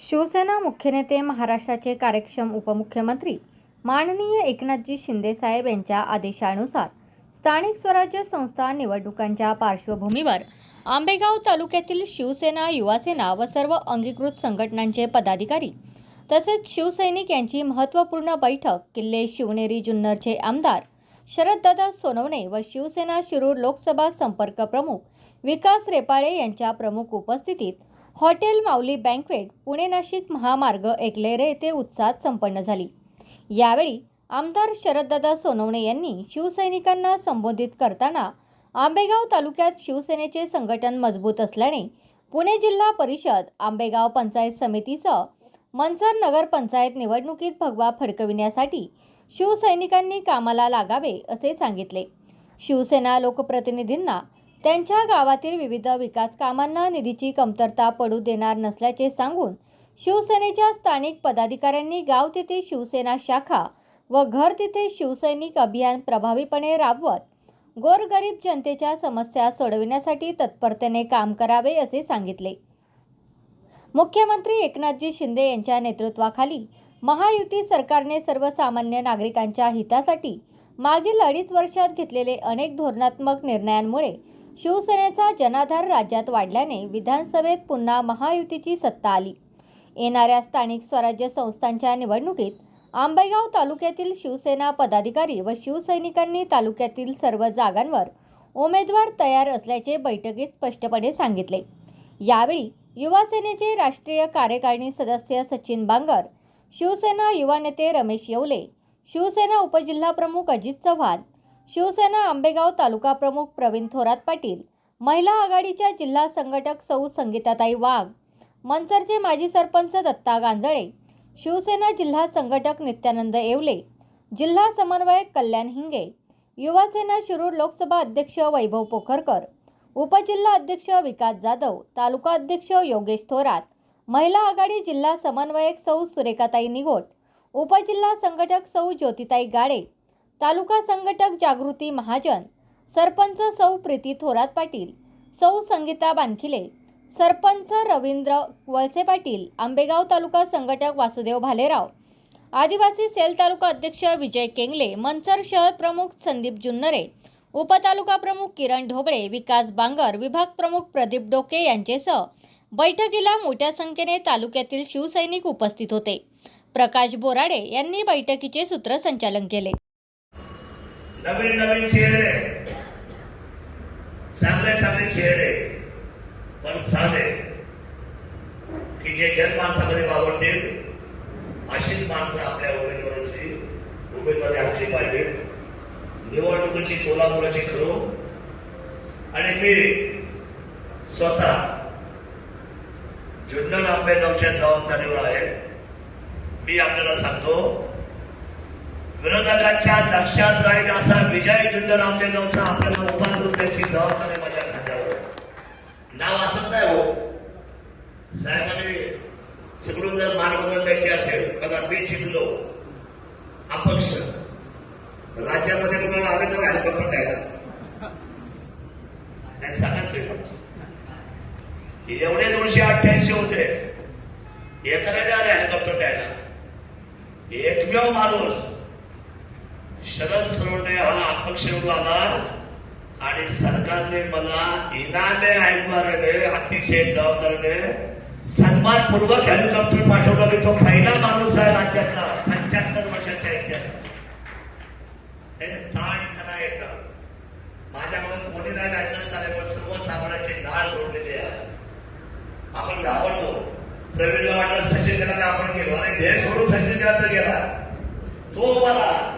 शिवसेना मुख्य नेते महाराष्ट्राचे कार्यक्षम उपमुख्यमंत्री माननीय एकनाथजी शिंदेसाहेब यांच्या आदेशानुसार स्थानिक स्वराज्य संस्था निवडणुकांच्या पार्श्वभूमीवर आंबेगाव तालुक्यातील शिवसेना युवासेना व सर्व अंगीकृत संघटनांचे पदाधिकारी तसेच शिवसैनिक यांची महत्त्वपूर्ण बैठक किल्ले शिवनेरी जुन्नरचे आमदार शरददादा सोनवणे व शिवसेना शिरूर लोकसभा संपर्क प्रमुख विकास रेपाळे यांच्या प्रमुख उपस्थितीत हॉटेल माऊली बँकवेट पुणे नाशिक महामार्ग एकलेरे येथे उत्साहात संपन्न झाली. यावेळी आमदार शरददादा सोनवणे यांनी शिवसैनिकांना संबोधित करताना आंबेगाव तालुक्यात शिवसेनेचे संघटन मजबूत असल्याने पुणे जिल्हा परिषद आंबेगाव पंचायत समितीसह मनसर नगर पंचायत निवडणुकीत भगवा फडकविण्यासाठी शिवसैनिकांनी कामाला लागावे असे सांगितले. शिवसेना लोकप्रतिनिधींना त्यांच्या गावातील विविध विकास कामांना निधीची कमतरता पडू देणार नसल्याचे सांगून शिवसेनेच्या स्थानिक पदाधिकाऱ्यांनी गाव तिथे शिवसेना शाखा व घर तिथे शिवसैनिक अभियान प्रभावीपणे राबवत गोरगरीब जनतेच्या समस्या सोडविण्यासाठी तत्परतेने काम करावे असे सांगितले. मुख्यमंत्री एकनाथजी शिंदे यांच्या नेतृत्वाखाली महायुती सरकारने सर्वसामान्य नागरिकांच्या हितासाठी मागील अडीच वर्षात घेतलेले अनेक धोरणात्मक निर्णयांमुळे शिवसेनेचा जनाधार राज्यात वाढल्याने विधानसभेत पुन्हा महायुतीची सत्ता आली. येणाऱ्या स्थानिक स्वराज्य संस्थांच्या निवडणुकीत आंबेगाव तालुक्यातील शिवसेना पदाधिकारी व शिवसैनिकांनी तालुक्यातील सर्व जागांवर उमेदवार तयार असल्याचे बैठकीत स्पष्टपणे सांगितले. यावेळी युवासेनेचे राष्ट्रीय कार्यकारिणी सदस्य सचिन बांगर शिवसेना युवा नेते रमेश येवले शिवसेना उपजिल्हाप्रमुख अजित चव्हाण शिवसेना आंबेगाव तालुका प्रमुख प्रवीण थोरात पाटील महिला आघाडीच्या जिल्हा संघटक सौ संगीताताई वाघ मनसरचे माजी सरपंच दत्ता गांजळे शिवसेना जिल्हा संघटक नित्यानंद येवले जिल्हा समन्वयक कल्याण हिंगे युवासेना शिरूर लोकसभा अध्यक्ष वैभव पोखरकर उपजिल्हा अध्यक्ष विकास जाधव तालुका अध्यक्ष योगेश थोरात महिला आघाडी जिल्हा समन्वयक सौ सुरेखाताई निगोट उपजिल्हा संघटक सौ ज्योतिताई गाडे तालुका संघटक जागृती महाजन सरपंच सौ प्रीती थोरात पाटील सौ संगीता बानखिले सरपंच रवींद्र वळसे पाटील आंबेगाव तालुका संघटक वासुदेव भालेराव आदिवासी सेल तालुका अध्यक्ष विजय केंगले मनसर शहर प्रमुख संदीप जुन्नरे उपतालुका प्रमुख किरण ढोबळे विकास बांगर विभाग प्रमुख प्रदीप डोके यांचेसह बैठकीला मोठ्या संख्येने तालुक्यातील शिवसैनिक उपस्थित होते. प्रकाश बोराडे यांनी बैठकीचे सूत्रसंचालन केले. नवीन नवीन चेहरे चांगले चांगले चेहरे पण साधे. की जे जन माणसामध्ये वावरतील अशीच माणसं आपल्या उमेदवाराची उमेदवारी असली पाहिजे. निवडणुकीची कोल्हापुराची करू. आणि मी स्वतः जुन्नर आंबेगावच्या जबाबदारीवर आहे. मी आपल्याला सांगतो विरोधकांच्या लक्षात राहील असा विजय जुन्नर आंबेगावचा आपल्याला उभा करून द्यायची जबाबदारी माझ्या खात्यावर नाव असंच आहे हो. साहेबांनी तिकडून जर मानवंदन द्यायची असेल बघा मी जिंकलो. अपक्ष. राज्यामध्ये कुणाला आले तर हेलिकॉप्टर द्यायला नाही सांगा मला. एवढे दोनशे अठ्ठ्याऐंशी होते. एकाला आले हेलिकॉप्टर द्यायला. एकमेव माणूस. शरद सोडणे हा अपक्ष निवडून आला आणि सरकारने मला इनामे ऐकवाराने अतिशय जबाबदारीने सन्मानपूर्वक हेलिकॉप्टर पाठवलं मी तो पहिला माणूस आहे राज्यातला पंच्याहत्तर वर्षाच्या इतिहासात हे ताण करा येतं माझ्याकडून कोणी नाही राहिलं चालेल पण सर्व सर्वसामान्यांचे नाळ जोडलेले आहे. आपण घाबरतो. प्रवीणला वाटलं सचिन केला तर आपण गेलो आणि ध्येय सोडून सचिन केला तर गेला. तो मला